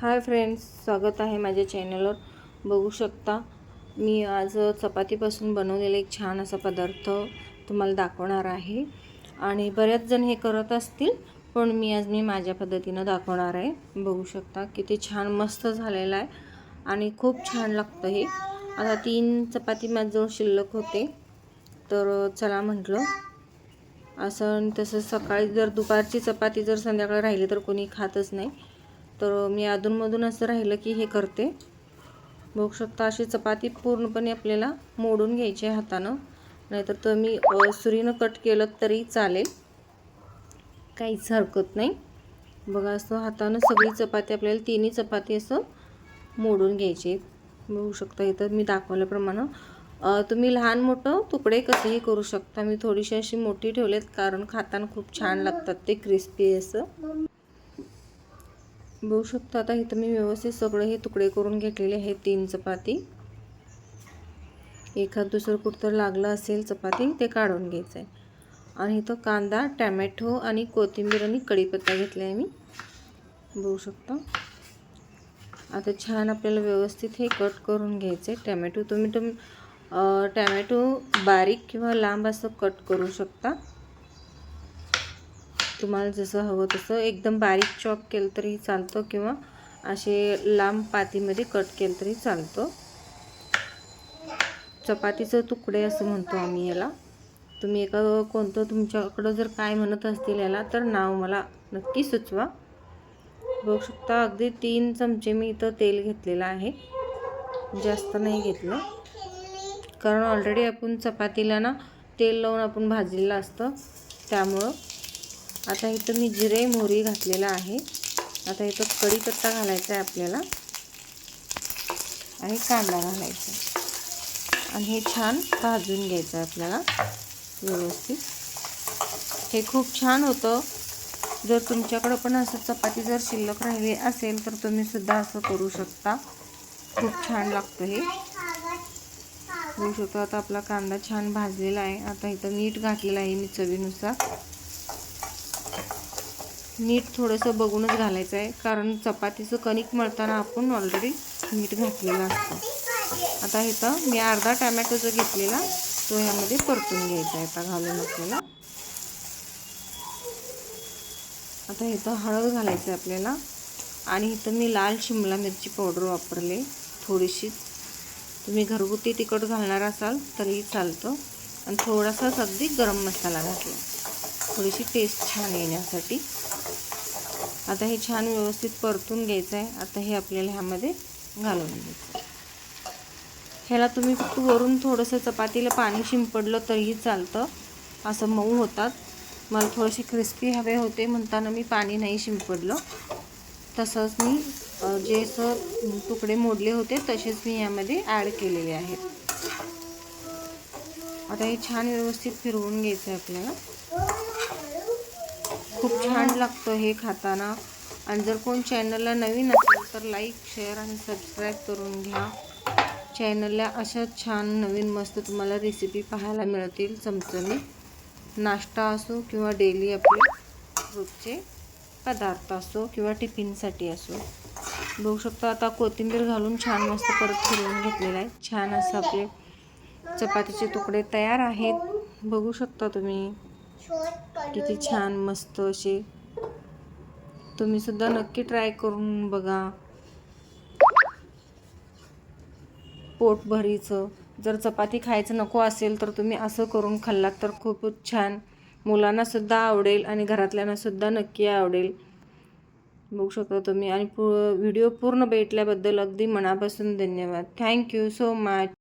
Hi friends स्वागत आहे माझ्या चॅनलवर. बघू शकता मी आज चपातीपासून बनवलेला एक छान असा पदार्थ तुम्हाला दाखवणार आहे. आणि बऱ्याच जण हे करत असतील पण मी आज मी माझ्या पद्धतीनं दाखवणार आहे. बघू शकता किती छान मस्त झालेलं आहे. आणि खूप छान लागतं हे. आता तीन चपाती माझ्याजवळ शिल्लक होते. तर चला म्हटलं असं तसं सकाळी जर दुपारची चपाती जर संध्याकाळी राहिली तर कोणी खातच नाही. तर मी अधूनमधून असं राहिलं की हे करते. बघू शकता अशी चपाती पूर्णपणे आपल्याला मोडून घ्यायची आहे हातानं. नाहीतर तुम्ही सुरीनं कट केलं तरी चालेल. काहीच हरकत नाही. बघा असं हातानं सगळी चपाती आपल्याला तिन्ही चपाती असं मोडून घ्यायची बघू शकता इथं मी दाखवल्याप्रमाणे. तुम्ही लहान मोठं तुकडे कसेही करू शकता. मी थोडीशी अशी मोठी ठेवलेत कारण खाताना खूप छान लागतात ते क्रिस्पी असं. बघू शकता. आता इथं मी व्यवस्थित सगळे हे तुकडे करून घेतलेले आहेत. तीन चपाती. एखाद दुसरं कुठं लागलं असेल चपाती ते काढून घ्यायचं आहे आणि इथं कांदा टॅमॅटो आणि कोथिंबीर आणि कढीपत्ता घेतला आहे मी. बघू शकता. आता छान आपल्याला व्यवस्थित हे कट करून घ्यायचं आहे टॅमॅटो तुम्ही तुम टॅमॅटो बारीक किंवा लांब असं कट करू शकता. तुम्हाला जसं हवं तसं एकदम बारीक चॉप केलं तरी चालतं किंवा असे लांब पातीमध्ये कट केलं तरी चालतं. चपातीचं तुकडे असं म्हणतो आम्ही याला. तुम्ही एका कोणतं तुमच्याकडं जर काय म्हणत असतील याला तर नाव मला नक्की सुचवा. बघू शकता अगदी तीन चमचे मी इथं तेल घेतलेलं आहे. जास्त नाही घेतलं. कारण ऑलरेडी आपण चपातीला ना तेल लावून आपण भाजलेलं असतं. त्यामुळं आता इथं मी जिरे मोहरी घातलेला आहे. आता इथं कढीपत्ता घालायचा आहे आपल्याला. आणि कांदा घालायचा आणि हे छान भाजून घ्यायचं आहे आपल्याला व्यवस्थित. हे खूप छान होतं. जर तुमच्याकडं पण असं चपाती जर शिल्लक राहिली असेल तर तुम्ही सुद्धा असं करू शकता. खूप छान लागतं हे. बघू शकतो. आता आपला कांदा छान भाजलेला आहे. आता इथं मीठ घातलेलं आहे मी चवीनुसार मीठ थोडंसं बघूनच घालायचं आहे. कारण चपातीचं कणिक मळताना आपण ऑलरेडी मीठ घातलेलं असतं. आता इथं मी अर्धा टॅमॅटो जो घेतलेला तो ह्यामध्ये परतून घ्यायचा आहे. आता घालून आपल्याला. आता इथं हळद घालायचं आहे आपल्याला. आणि इथं मी लाल शिमला मिरची पावडर वापरले. थोडीशी. तुम्ही घरगुती तिखट घालणार असाल तरीही चालतं. आणि थोडासाच अगदी गरम मसाला घातला. थोडीशी टेस्ट छान येण्यासाठी. आता हे छान व्यवस्थित परतून घ्यायचं आहे आता हे आपल्याला ह्यामध्ये घालून घ्यायचं ह्याला तुम्ही फक्त वरून थोडंसं चपातीला पाणी शिंपडलं तरीही चालतं. असं मऊ होतात. मला थोडेसे क्रिस्पी हवे होते. म्हणताना मी पाणी नाही शिंपडलं. तसंच मी जे असं तुकडे मोडले होते तसेच मी यामध्ये ॲड केलेले आहेत. आता हे छान व्यवस्थित फिरवून घ्यायचं आहे आपल्याला. खूप छान लागतं हे खाताना. आणि जर कोण चॅनलला नवीन असेल तर लाईक शेअर आणि सबस्क्राईब करून घ्या. चॅनलला अशा छान नवीन मस्त तुम्हाला रेसिपी पाहायला मिळतील चमचमीत. नाश्ता असो किंवा डेली आपले रोजचे पदार्थ असो किंवा टिफिनसाठी असो. बघू शकता आता कोथिंबीर घालून छान मस्त परत फिरवून घेतलेला आहे. छान असं आपले चपातीचे तुकडे तयार आहेत. बघू शकता तुम्ही. किती छान मस्त असे तुम्ही सुद्धा नक्की ट्राय करून बघा. पोटभरीचं जर चपाती खायचं नको असेल तर तुम्ही असं करून खाल्लात तर खूपच छान. मुलांनासुद्धा आवडेल आणि घरातल्यांनासुद्धा नक्की आवडेल. बघू शकता तुम्ही. आणि पु व्हिडिओ पूर्ण भेटल्याबद्दल अगदी मनापासून धन्यवाद. Thank you so much